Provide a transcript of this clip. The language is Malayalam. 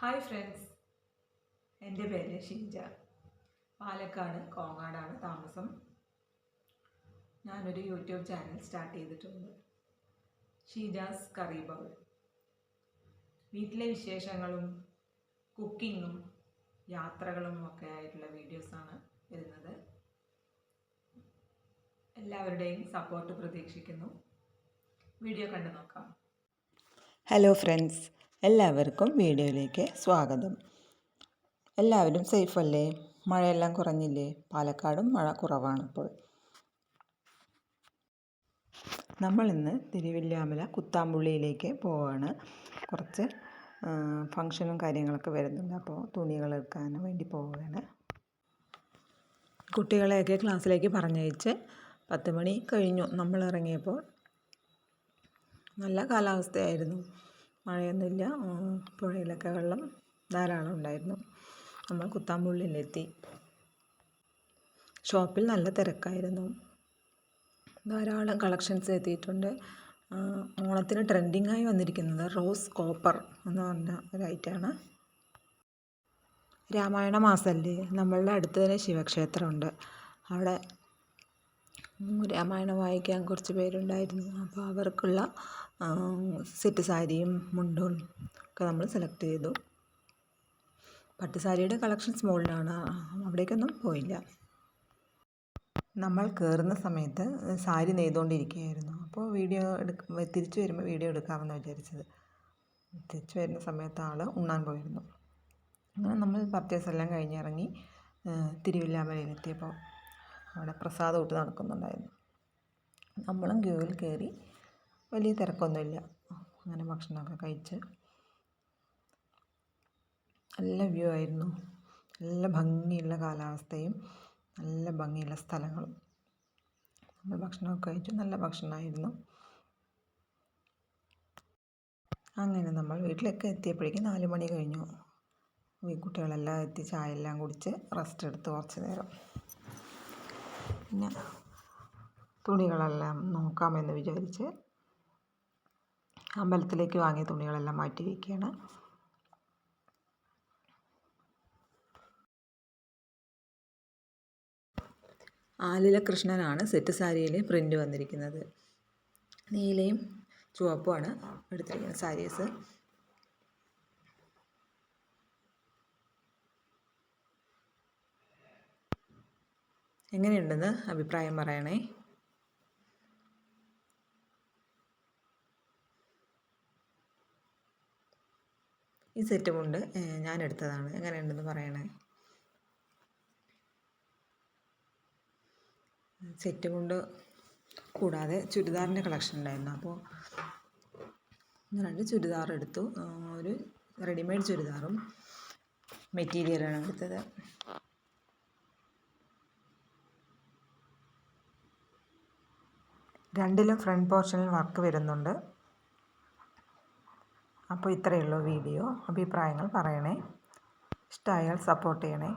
ഹായ് ഫ്രണ്ട്സ് എന്റെ പേര് ഷീജ പാലക്കാട് കോങ്ങാടാണ് താമസം. ഞാനൊരു യൂട്യൂബ് ചാനൽ സ്റ്റാർട്ട് ചെയ്തിട്ടുണ്ട്. Sheeja's curry bowl. വീട്ടിലെ വിശേഷങ്ങളും കുക്കിങ്ങും യാത്രകളും ഒക്കെ ആയിട്ടുള്ള വീഡിയോസാണ് വരുന്നത്. എല്ലാവരുടെയും സപ്പോർട്ട് പ്രതീക്ഷിക്കുന്നു. വീഡിയോ കണ്ടു നോക്കാം. ഹലോ ഫ്രണ്ട്സ് എല്ലാവർക്കും വീഡിയോയിലേക്ക് സ്വാഗതം. എല്ലാവരും സേഫ് അല്ലേ മഴയെല്ലാം കുറഞ്ഞില്ലേ? പാലക്കാടും മഴ കുറവാണിപ്പോൾ നമ്മളിന്ന് തിരുവില്ലാമല കുത്താമ്പുള്ളിയിലേക്ക് പോവാണ്. കുറച്ച് ഫങ്ഷനും കാര്യങ്ങളൊക്കെ വരുന്നുണ്ട്. അപ്പോൾ തുണികൾ എടുക്കാൻ വേണ്ടി പോവുകയാണ് കുട്ടികളെയൊക്കെ ക്ലാസ്സിലേക്ക് പറഞ്ഞയച്ച് പത്ത് മണി കഴിഞ്ഞു. നമ്മൾ ഇറങ്ങിയപ്പോൾ നല്ല കാലാവസ്ഥയായിരുന്നു. മഴയൊന്നുമില്ല. പുഴയിലൊക്കെ വെള്ളം ധാരാളം ഉണ്ടായിരുന്നു. നമ്മൾ കുത്താമ്പുള്ളിലെത്തി. ഷോപ്പിൽ നല്ല തിരക്കായിരുന്നു. ധാരാളം കളക്ഷൻസ് എത്തിയിട്ടുണ്ട്. ഓണത്തിന് ട്രെൻഡിങ്ങായി വന്നിരിക്കുന്നത് റോസ് കോപ്പർ എന്ന് പറഞ്ഞ ഒരു ഐറ്റമാണ്. രാമായണ മാസമല്ലേ നമ്മളുടെ അടുത്ത് തന്നെ ശിവക്ഷേത്രമുണ്ട്. അവിടെ രാമായണം വായിക്കാൻ കുറച്ച് പേരുണ്ടായിരുന്നു. അപ്പോൾ അവർക്കുള്ള സെറ്റ് സാരിയും മുണ്ടും ഒക്കെ നമ്മൾ സെലക്ട് ചെയ്തു. പട്ടുസാരിയുടെ കളക്ഷൻസ് മുകളിലാണ് അവിടേക്കൊന്നും പോയില്ല. നമ്മൾ കയറുന്ന സമയത്ത് സാരി നെയ്തുകൊണ്ടിരിക്കുകയായിരുന്നു. അപ്പോൾ വീഡിയോ എടുക്ക തിരിച്ചു വരുമ്പോൾ വീഡിയോ എടുക്കാമെന്ന് വിചാരിച്ചത്. തിരിച്ചു വരുന്ന സമയത്ത് ആൾ ഉണ്ണാൻ പോയിരുന്നു. അങ്ങനെ നമ്മൾ പർച്ചേസ് എല്ലാം കഴിഞ്ഞിറങ്ങി തിരുവില്ലാമലയിലെത്തിയപ്പോൾ അവിടെ പ്രസാദം ഇട്ട് നടക്കുന്നുണ്ടായിരുന്നു. നമ്മളും ക്യൂവിൽ കയറി വലിയ തിരക്കൊന്നുമില്ല. അങ്ങനെ ഭക്ഷണമൊക്കെ കഴിച്ച് നല്ല വ്യൂ ആയിരുന്നു. നല്ല ഭംഗിയുള്ള കാലാവസ്ഥയും നല്ല ഭംഗിയുള്ള സ്ഥലങ്ങളും. നമ്മൾ ഭക്ഷണമൊക്കെ കഴിച്ചു നല്ല ഭക്ഷണമായിരുന്നു. അങ്ങനെ നമ്മൾ വീട്ടിലൊക്കെ എത്തിയപ്പോഴേക്കും നാല് മണി കഴിഞ്ഞു. കുട്ടികളെല്ലാം എത്തി ചായ എല്ലാം കുടിച്ച് റെസ്റ്റ് എടുത്ത് കുറച്ച് നേരം. പിന്നെ തുണികളെല്ലാം നോക്കാമെന്ന് വിചാരിച്ച് അമ്പലത്തിലേക്ക് വാങ്ങിയ തുണികളെല്ലാം മാറ്റി വയ്ക്കുകയാണ്. ആലില കൃഷ്ണനാണ് സെറ്റ് സാരിയിൽ പ്രിന്റ് വന്നിരിക്കുന്നത്. നീലയും ചുവപ്പുമാണ് എടുത്തിരിക്കുന്നത് സാരീസ്. എങ്ങനെയുണ്ടെന്ന് അഭിപ്രായം പറയണേ. ഈ സെറ്റ് മുണ്ട് ഞാൻ എടുത്തതാണ് എങ്ങനെയുണ്ടെന്ന് പറയണേ. സെറ്റ് മുണ്ട് കൂടാതെ ചുരിദാറിന്റെ കളക്ഷൻ ഉണ്ടായിരുന്നു. അപ്പോൾ രണ്ട് ചുരിദാർ എടുത്തു. ഒരു റെഡിമെയ്ഡ് ചുരിദാറും മെറ്റീരിയലാണ് എടുത്തത്. രണ്ടിലും ഫ്രണ്ട് പോർഷനിൽ വർക്ക് വരുന്നുണ്ട്. അപ്പോൾ ഇത്രയേ ഉള്ളൂ വീഡിയോ. അഭിപ്രായങ്ങൾ പറയണേ. ഇഷ്ടമായാൽ സപ്പോർട്ട് ചെയ്യണേ.